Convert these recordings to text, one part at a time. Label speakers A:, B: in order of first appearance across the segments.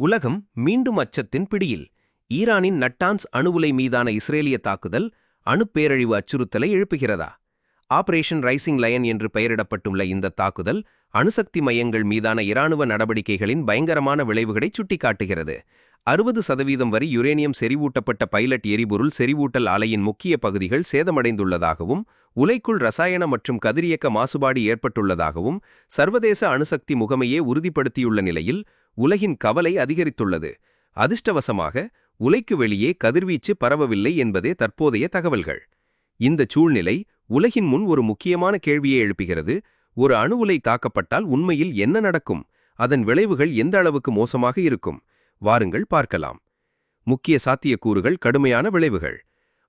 A: உலகம் மீண்டும் அச்சத்தின் பிடியில். ஈரானின் நட்டான்ஸ் அணு உலை மீதான இஸ்ரேலிய தாக்குதல் அணுப்பேரழிவு அச்சுறுத்தலை எழுப்புகிறதா? ஆபரேஷன் ரைசிங் லயன் என்று பெயரிடப்பட்டுள்ள இந்த தாக்குதல் அணுசக்தி மையங்கள் மீதான இராணுவ நடவடிக்கைகளின் பயங்கரமான விளைவுகளை சுட்டிக்காட்டுகிறது. அறுபது சதவீதம் வரை யுரேனியம் செறிவூட்டப்பட்ட பைலட் எரிபொருள் செறிவூட்டல் ஆலையின் முக்கிய பகுதிகள் சேதமடைந்துள்ளதாகவும் உலைக்குள் ரசாயன மற்றும் கதிரியக்க மாசுபாடு ஏற்பட்டுள்ளதாகவும் சர்வதேச அணுசக்தி முகமையே உறுதிப்படுத்தியுள்ள நிலையில் உலகின் கவலை அதிகரித்துள்ளது. அதிர்ஷ்டவசமாக உலைக்கு வெளியே கதிர்வீச்சு பரவவில்லை என்பதே தற்போதைய தகவல்கள். இந்த சூழ்நிலை உலகின் முன் ஒரு முக்கியமான கேள்வியை எழுப்புகிறது. ஒரு அணு உலை தாக்கப்பட்டால் உண்மையில் என்ன நடக்கும்? அதன் விளைவுகள் எந்த அளவுக்கு மோசமாக இருக்கும்? வாருங்கள் பார்க்கலாம். முக்கிய சாத்தியக்கூறுகள் கடுமையான விளைவுகள்.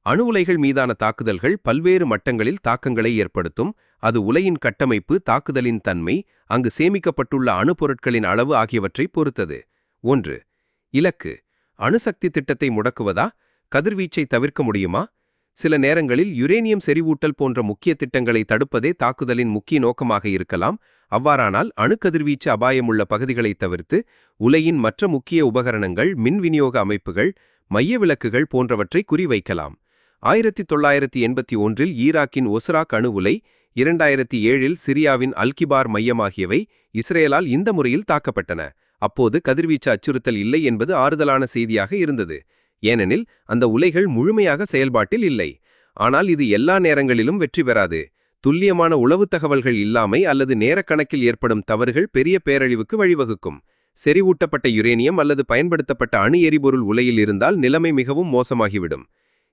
A: அணு உலைகள் மீதான தாக்குதல்கள் பல்வேறு மட்டங்களில் தாக்கங்களை ஏற்படுத்தும். அது உலையின் கட்டமைப்பு தாக்குதலின் தன்மை அங்கு சேமிக்கப்பட்டுள்ள அணுப்பொருட்களின் அளவு ஆகியவற்றை பொறுத்தது. ஒன்று இலக்கு. அணுசக்தி திட்டத்தை முடக்குவதா? கதிர்வீச்சை தவிர்க்க முடியுமா? சில நேரங்களில் யுரேனியம் செறிவூட்டல் போன்ற முக்கிய திட்டங்களை தடுப்பதே தாக்குதலின் முக்கிய நோக்கமாக இருக்கலாம். அவ்வாறானால் அணுக்கதிர்வீச்சு அபாயமுள்ள பகுதிகளை தவிர்த்து உலையின் மற்ற முக்கிய உபகரணங்கள் மின் விநியோக அமைப்புகள் மைய விளக்குகள் போன்றவற்றை குறிவைக்கலாம். ஆயிரத்தி தொள்ளாயிரத்தி எண்பத்தி ஒன்றில் ஈராக்கின் ஒசராக் அணு உலை இரண்டாயிரத்தி ஏழில் சிரியாவின் அல்கிபார் மையமாகியவை இஸ்ரேலால் இந்த முறையில் தாக்கப்பட்டன. அப்போது கதிர்வீச்சு அச்சுறுத்தல் இல்லை என்பது ஆறுதலான செய்தியாக இருந்தது. ஏனெனில் அந்த உலைகள் முழுமையாக செயல்பாட்டில் இல்லை. ஆனால் இது எல்லா நேரங்களிலும் வெற்றி பெறாது. துல்லியமான உளவு தகவல்கள் இல்லாமை அல்லது நேரக்கணக்கில் ஏற்படும் தவறுகள் பெரிய பேரழிவுக்கு வழிவகுக்கும். செறிவூட்டப்பட்ட யுரேனியம் அல்லது பயன்படுத்தப்பட்ட அணு எரிபொருள் உலையில் இருந்தால் நிலைமை மிகவும் மோசமாகிவிடும்.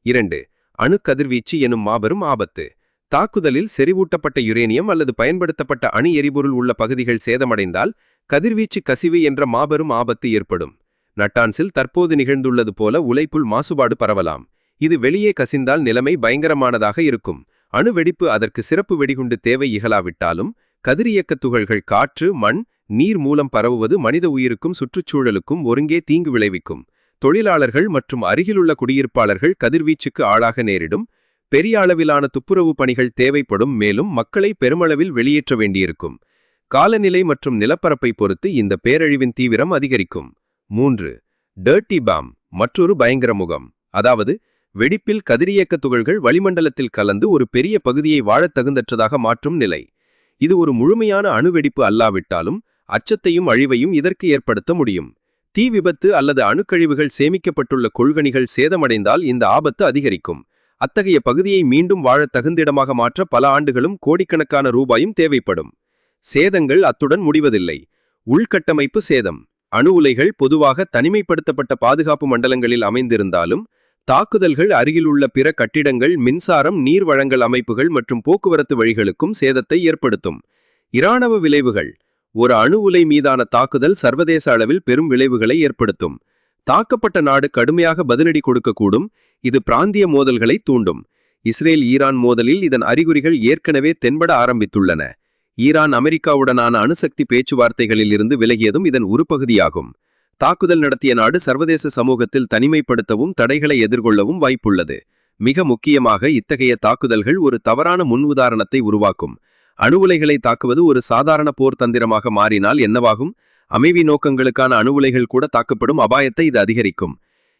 A: இரண்டு அணுக்கதிர்வீச்சு எனும் மாபெரும் ஆபத்து. தாக்குதலில் செறிவூட்டப்பட்ட யுரேனியம் அல்லது பயன்படுத்தப்பட்ட அணு எரிபொருள் உள்ள பகுதிகள் சேதமடைந்தால் கதிர்வீச்சு கசிவு என்ற மாபெரும் ஆபத்து ஏற்படும். நட்டான்ஸில் தற்போது நிகழ்ந்துள்ளது போல உழைப்புள் மாசுபாடு பரவலாம். இது வெளியே கசிந்தால் நிலைமை பயங்கரமானதாக இருக்கும். அணு வெடிப்பு அதற்கு சிறப்பு வெடிகுண்டு தேவை இகலாவிட்டாலும் கதிரியக்கத் துகள்கள் காற்று மண் நீர் மூலம் பரவுவது மனித உயிருக்கும் சுற்றுச்சூழலுக்கும் ஒருங்கே தீங்கு விளைவிக்கும். தொழிலாளர்கள் மற்றும் அருகிலுள்ள குடியிருப்பாளர்கள் கதிர்வீச்சுக்கு ஆளாக நேரிடும். பெரிய அளவிலான துப்புரவு பணிகள் தேவைப்படும் மேலும் மக்களை பெருமளவில் வெளியேற்ற வேண்டியிருக்கும். காலநிலை மற்றும் நிலப்பரப்பை பொறுத்து இந்த பேரழிவின் தீவிரம் அதிகரிக்கும். மூன்று. டர்ட்டி பாம் மற்றொரு பயங்கர முகம். அதாவது வெடிப்பில் கதிரியக்க துகள்கள் வளிமண்டலத்தில் கலந்து ஒரு பெரிய பகுதியை வாழத் தகுந்தற்றதாக மாற்றும் நிலை. இது ஒரு முழுமையான அணுவெடிப்பு அல்லாவிட்டாலும் அச்சத்தையும் அழிவையும் இதற்கு ஏற்படுத்த முடியும். தீ விபத்து அல்லது அணுக்கழிவுகள் சேமிக்கப்பட்டுள்ள கொள்கணிகள் சேதமடைந்தால் இந்த ஆபத்து அதிகரிக்கும். அத்தகைய பகுதியை மீண்டும் வாழத் தகுந்திடமாக மாற்ற பல ஆண்டுகளும் கோடிக்கணக்கான ரூபாயும் தேவைப்படும். சேதங்கள் அத்துடன் முடிவதில்லை. உள்கட்டமைப்பு சேதம். அணு உலைகள் பொதுவாக தனிமைப்படுத்தப்பட்ட பாதுகாப்பு மண்டலங்களில் அமைந்திருந்தாலும் தாக்குதல்கள் அருகிலுள்ள பிற கட்டிடங்கள் மின்சாரம் நீர் வழங்கல் அமைப்புகள் மற்றும் போக்குவரத்து வழிகளுக்கும் சேதத்தை ஏற்படுத்தும். இராணுவ விளைவுகள். ஒரு அணு உலை மீதான தாக்குதல் சர்வதேச அளவில் பெரும் விளைவுகளை ஏற்படுத்தும். தாக்கப்பட்ட நாடு கடுமையாக பதிலடி கொடுக்கக்கூடும். இது பிராந்திய மோதல்களை தூண்டும். இஸ்ரேல் ஈரான் மோதலில் இதன் அறிகுறிகள் ஏற்கனவே தென்பட ஆரம்பித்துள்ளன. ஈரான் அமெரிக்காவுடனான அணுசக்தி பேச்சுவார்த்தைகளில் இருந்து விலகியதும் இதன் உருப்பகுதியாகும். தாக்குதல் நடத்திய நாடு சர்வதேச சமூகத்தில் தனிமைப்படுத்தவும் தடைகளை எதிர்கொள்ளவும் வாய்ப்புள்ளது. மிக முக்கியமாக இத்தகைய தாக்குதல்கள் ஒரு தவறான முன் உதாரணத்தை உருவாக்கும். அணு உலைகளை தாக்குவது ஒரு சாதாரண போர் தந்திரமாக மாறினால் என்னவாகும்? அமைவி நோக்கங்களுக்கான அணு உலைகள் கூட தாக்கப்படும் அபாயத்தை இது அதிகரிக்கும்.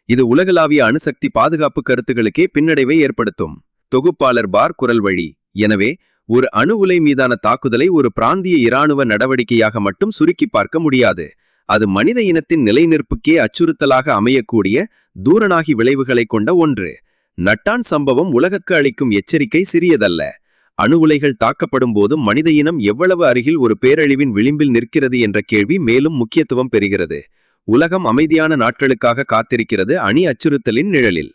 A: இது உலகளாவிய அணுசக்தி பாதுகாப்பு கருத்துகளுக்கே பின்னடைவை ஏற்படுத்தும். தொகுப்பாளர் பார் குரல் வழி. எனவே ஒரு அணு உலை மீதான தாக்குதலை ஒரு பிராந்திய இராணுவ நடவடிக்கையாக மட்டும் சுருக்கி பார்க்க முடியாது. அது மனித இனத்தின் நிலைநிற்புக்கே அச்சுறுத்தலாக அமையக்கூடிய தூரனாகி விளைவுகளை கொண்ட ஒன்று. நட்டான் சம்பவம் உலகக்கு அளிக்கும் எச்சரிக்கை சிறியதல்ல. அணு உலைகள் தாக்கப்படும் போது மனித இனம் எவ்வளவு அருகில் ஒரு பேரழிவின் விளிம்பில் நிற்கிறது என்ற கேள்வி மேலும் முக்கியத்துவம் பெறுகிறது. உலகம் அமைதியான நாட்களுக்காக காத்திருக்கிறது அணி அச்சுறுத்தலின் நிழலில்.